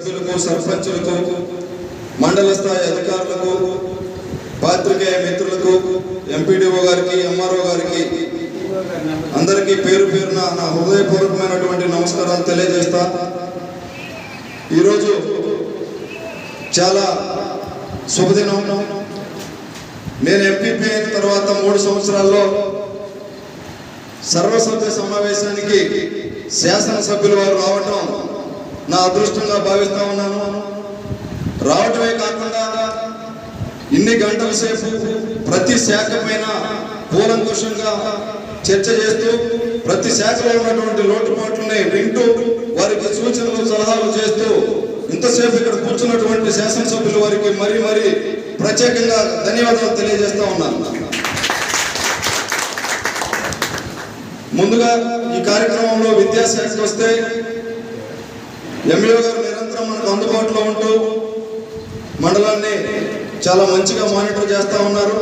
సభ్యులకు సర్పంచులకు మండల స్థాయి అధికారులకు పాత్రికేయ మిత్రులకు ఎంపీడీఓ గారికి ఎంఆర్ఓ గారికి అందరికీ పేరు పేరున నా హృదయపూర్వకమైనటువంటి నమస్కారాలు తెలియజేస్తా. ఈరోజు చాలా శుభదినం. నేను ఎంపీపీ అయిన తర్వాత మూడు సంవత్సరాల్లో సర్వసభ్య సమావేశానికి శాసనసభ్యులు వారు రావటం నా అదృష్టంగా భావిస్తా ఉన్నాను. రావటమే కాకుండా ఇన్ని గంటల సేపు ప్రతి శాఖ పైన కూలంకుషంగా చర్చ చేస్తూ ప్రతి శాఖలో ఉన్నటువంటి లోటుపాట్లని వింటూ వారికి సూచనలు సలహాలు చేస్తూ ఇంతసేపు ఇక్కడ కూర్చున్నటువంటి శాసనసభ్యులు వారికి మరీ మరీ ప్రత్యేకంగా ధన్యవాదాలు తెలియజేస్తా ఉన్నాను. ముందుగా ఈ కార్యక్రమంలో విద్యాశాఖకి వస్తే ఎంఈఓ గారు నిరంతరం మనకు అందుబాటులో ఉంటూ మండలాన్ని చాలా మంచిగా మానిటర్ చేస్తూ ఉన్నారు.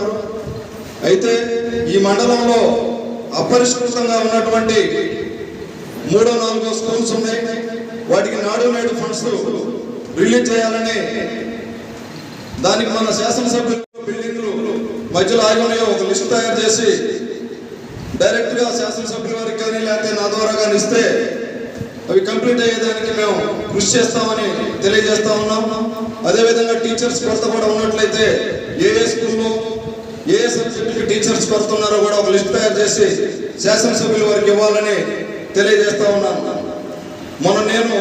అయితే ఈ మండలంలో అపరిష్కృతంగా ఉన్నటువంటి మూడో నాలుగో స్కూల్స్ ఉన్నాయి. వాటికి నాడు నేడు ఫండ్స్ రిలీజ్ చేయాలని దానికి మన శాసనసభ్యులు బిల్డింగ్లు మధ్యలో ఆగి ఉన్నాయో ఒక లిస్ట్ తయారు చేసి డైరెక్ట్గా శాసనసభ్యుల వారికి కానీ లేకపోతే నా ద్వారా కానీ ఇస్తే అవి కంప్లీట్ అయ్యేదానికి మేము కృషి చేస్తామని తెలియజేస్తా ఉన్నాం. అదేవిధంగా టీచర్స్ కొరత కూడా ఉన్నట్లయితే ఏ ఏ స్కూల్లో ఏ ఏ సబ్జెక్టుకి టీచర్స్ కొరత ఉన్నారో కూడా ఒక లిస్ట్ తయారు చేసి శాసనసభ్యుల వారికి ఇవ్వాలని తెలియజేస్తా ఉన్నాను మొన్న నేను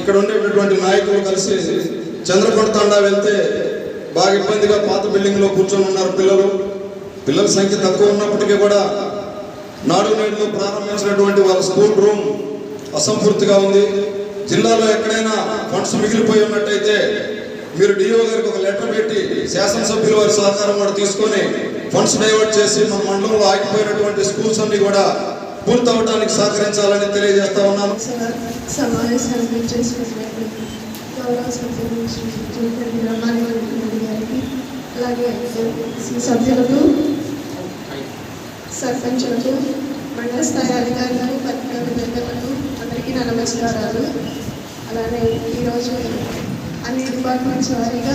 ఇక్కడ ఉండేటటువంటి నాయకులు కలిసి చంద్రకొండ తండా వెళ్తే బాగా ఇబ్బందిగా పాత బిల్డింగ్లో కూర్చొని ఉన్నారు పిల్లలు. పిల్లల సంఖ్య తక్కువ ఉన్నప్పటికీ కూడా నాడు నేడులో ప్రారంభించినటువంటి వాళ్ళ స్కూల్ రూమ్ అసంపూర్తిగా ఉంది. జిల్లాలో ఎక్కడైనా ఫండ్స్ మిగిలిపోయి ఉన్నట్టయితే మీరు డిఓ గారికి ఒక లెటర్ పెట్టి శాసనసభ్యుల వారి సహకారం కూడా తీసుకొని ఫండ్స్ డైవర్ట్ చేసి మన మండలంలో ఆగిపోయినటువంటి స్కూల్స్ అన్ని కూడా పూర్తవడానికి సహకరించాలని తెలియజేస్తా ఉన్నాను. అలాగే సభ్యులకు సర్పంచులకు మండల స్థాయి అధికారులకు పత్రికా విలేకరులకు అందరికీ నా నమస్కారాలు. అలానే ఈరోజు అన్ని డిపార్ట్మెంట్స్ వారీగా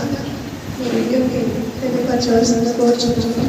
మీ వీడియోకి తెలియపరచవలసిందిగా కోరుచున్నాను.